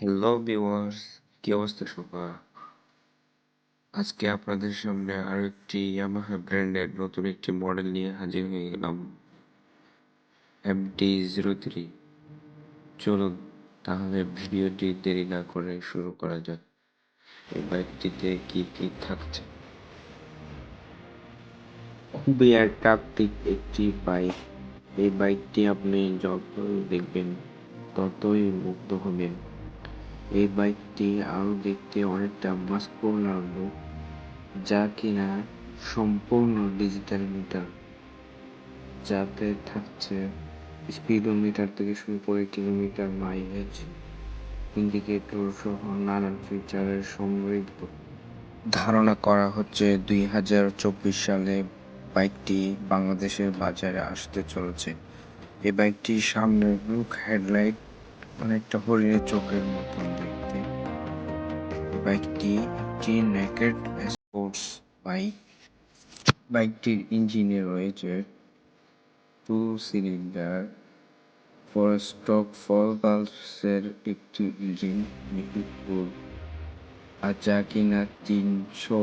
Hello viewers কি অবস্থা সবার? আজকে আপনাদের সামনে আরও একটি ইয়ামাহা ব্র্যান্ডের নতুন একটি মডেল নিয়ে হাজির হয়ে গেলাম। এম এমটি জিরো থ্রি চলুন, তাহলে ভিডিওটি দেরি না করে শুরু করা যাক। এই বাইকটিতে কি কি থাকছে? খুবই অ্যাট্রাকটিভ একটি বাইক। এই বাইকটি আপনি যত দেখবেন, ততই মুগ্ধ হবেন। এই বাইকটি আরও দেখতে অনেকটা মাস্কুলার লুক যা কিনা সম্পূর্ণ ডিজিটাল মিটার, যাতে থাকছে স্পিডোমিটার থেকে শুরু করে কিলোমিটার মাইলেজ, ইন্ডিকেটর সহ নানান ফিচারের সমৃদ্ধ। ধারণা করা হচ্ছে দুই হাজার চব্বিশ সালে বাইকটি বাংলাদেশের বাজারে আসতে চলেছে। এই বাইকটির সামনের লুক হেডলাইট অনেকটা হরিণের চোখের মতন দেখতে। বাইকটি একটি নেকেড স্পোর্টস বাইক বাইকটির ইঞ্জিনে রয়েছে টু সিলিন্ডার ফোর স্ট্রোক ফল পালসের একটি ইঞ্জিন মিহিপুর আর যা কিনা তিনশো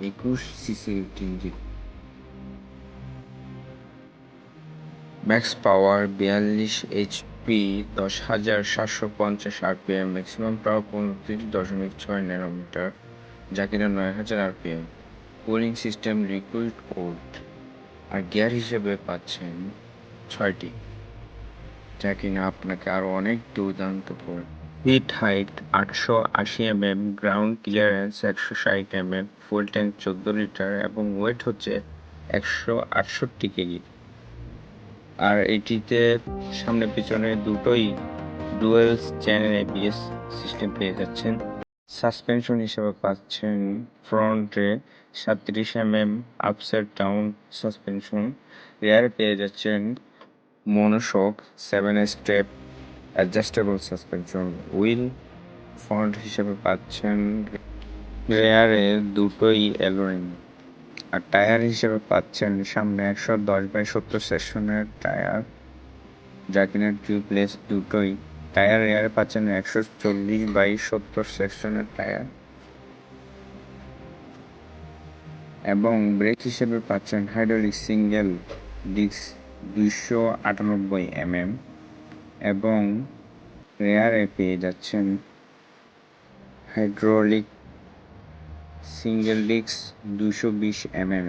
একুশ সিসির একটি ইঞ্জিন ম্যাক্স পাওয়ার বিয়াল্লিশ এইচপি দশ হাজার সাতশো পঞ্চাশ আরপিএম ম্যাক্সিমাম পাওয়ার পঁয়ত্রিশ দশমিক ছয় ন্যানোমিটার যা কিনা নয় হাজার RPM cooling system liquid cooled আর গিয়ার হিসেবে পাচ্ছেন ছয়টি, যা কিনা আপনাকে আরও অনেক দুর্দান্ত করে সিট হাইট আটশো আশি এম এম গ্রাউন্ড ক্লিয়ারেন্স একশো ষাট এম এম ফুল ট্যাঙ্ক চোদ্দ লিটার এবং ওয়েট হচ্ছে একশো আটষট্টি কেজি। আর এটিতে সামনে পিছনে দুটোই ডুয়েল চ্যানেল এবিএস সিস্টেম পেয়ে যাচ্ছেন। সাসপেনশন হিসেবে পাচ্ছেন ফ্রন্টে সাতত্রিশ M M upside down suspension রেয়ারে পেয়ে যাচ্ছেন monoshock seven step adjustable suspension wheel front হিসেবে পাচ্ছেন রেয়ারে দুটোই অ্যালোরিং আর টায়ার হিসেবে পাচ্ছেন সামনে একশো দশ বাই সত্তর সেকশনের টায়ার। যা কিনা টিউবলেস দুটোই। টায়ার এয়ারে পাচ্ছেন একশো চল্লিশ বাই সত্তর সেকশনের টায়ার। এবং ব্রেক হিসেবে পাচ্ছেন হাইড্রোলিক সিঙ্গেল ডিস্ক দুইশো আটানব্বই এমএম এবং রেয়ারে পেয়ে যাচ্ছেন হাইড্রোলিক সিঙ্গেল ডিস্ক দুশো বিশ এমএম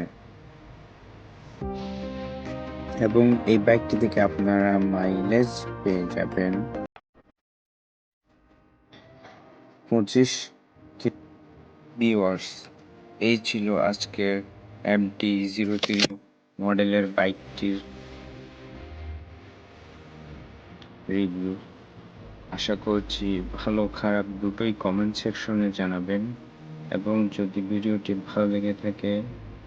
এবং এই বাইকটি থেকে আপনারা মাইলেজ পেয়ে যাবেন পঁচিশ ভিওয়ার্স এই ছিল আজকের এমটি জিরো থ্রি মডেলের বাইকটির রিভিউ আশা করছি ভালো খারাপ দুটোই কমেন্ট সেকশনে জানাবেন। এবং যদি ভিডিওটি ভালো লেগে থাকে,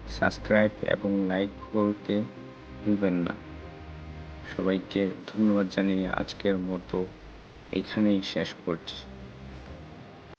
সাবস্ক্রাইব এবং লাইক করতে ভুলবেন না। সবাইকে ধন্যবাদ জানিয়ে আজকের মতো এখানেই শেষ করছি।